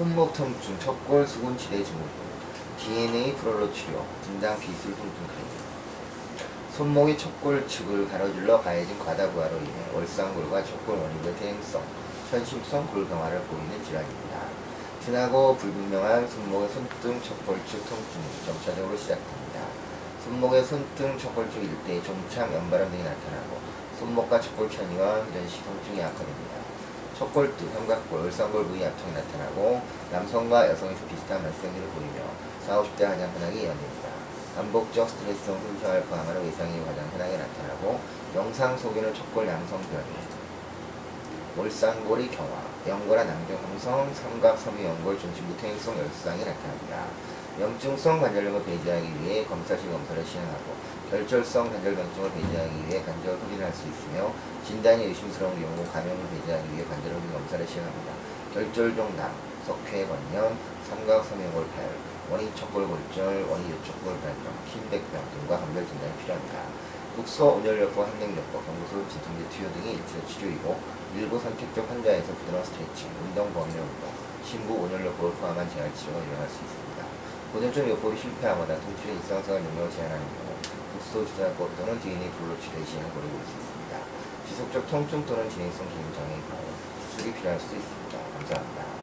손목 통증, 척골, 수근, 지대 증후군, DNA 프롤로 치료, 진단 비술 통증 클리닉. 손목의 척골 측을 가로질러 가해진 과다부하로 인해 월상골과 척골 원인의 대행성, 현심성 골경화를 보이는 질환입니다. 흔하고 불분명한 손목의 손등, 척골측 통증이 점차적으로 시작됩니다. 손목의 손등, 척골측 일대에 종창, 연바람 등이 나타나고 손목과 척골 편이와 회전식 통증이 악화됩니다. 척골두, 삼각골, 을상골 부위 압통이 나타나고 남성과 여성에서 비슷한 발생률을 보이며 40, 50대 가장 흔하게 예언됩니다. 반복적 스트레스성 손상을 포함하는 외상이 가장 흔하게 나타나고 영상 속에는 척골 양성변이 월상골의 경화, 연골화 낭경 형성, 삼각 섬유 연골 중심부 퇴행성 열상이 나타납니다. 염증성 관절염을 배제하기 위해 검사실 검사를 시행하고 결절성 관절병증을 배제하기 위해 관절 확인할 수 있으며 진단이 의심스러운 경우 감염을 배제하기 위해 관절 확인 검사를 시행합니다. 결절종남, 석회 관염, 삼각 섬유골 파열, 원인 척골 골절, 원인 요척골 발병, 킨백병 등과 감별 진단이 필요합니다. 국소, 온열요법, 항생요법, 경구술, 진통제 투여 등이 일치적 치료이고 일부 선택적 환자에서 부드러운 스트레칭, 운동 범위 운동, 신부 온열요법을 포함한 재활 치료가 유행할 수 있습니다. 보존적 요법이 실패하거나 통증의 일상생활 능력을 제한하는 경우 국소 주사법 또는 DNA 블루 치료의 시행을 수 있습니다. 지속적 통증 또는 진행성 기능 장애의 경우 수술이 필요할 수도 있습니다. 감사합니다.